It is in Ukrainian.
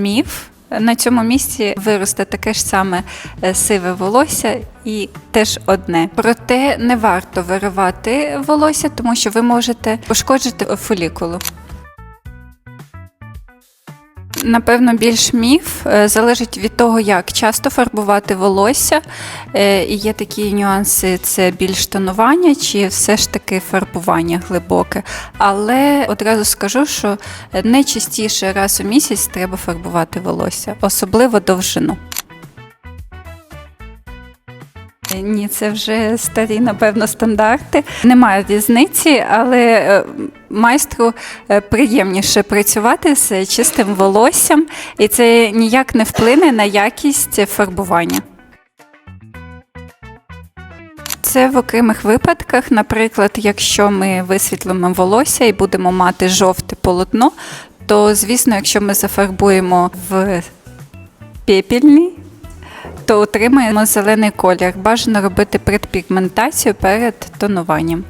міф. На цьому місці виросте таке ж саме е, сиве волосся і теж одне. Проте не варто виривати волосся, тому що ви можете пошкоджити фолікулу. Напевно, більш міф е, залежить від того, як часто фарбувати волосся. Е, І є такі нюанси: це більш тонування чи все ж таки фарбування глибоке. Але одразу скажу, що не частіше раз у місяць треба фарбувати волосся, особливо довжину. Ні, це вже старі, напевно, стандарти. Немає різниці, але е, майстру е, приємніше працювати з чистим волоссям, і це ніяк не вплине на якість фарбування. Це в окремих випадках, наприклад, якщо ми висвітлимо волосся і будемо мати жовте полотно, то звісно, якщо ми зафарбуємо в пепельний, то отримаємо зелений колір. Бажано робити предпігментацію перед тонуванням.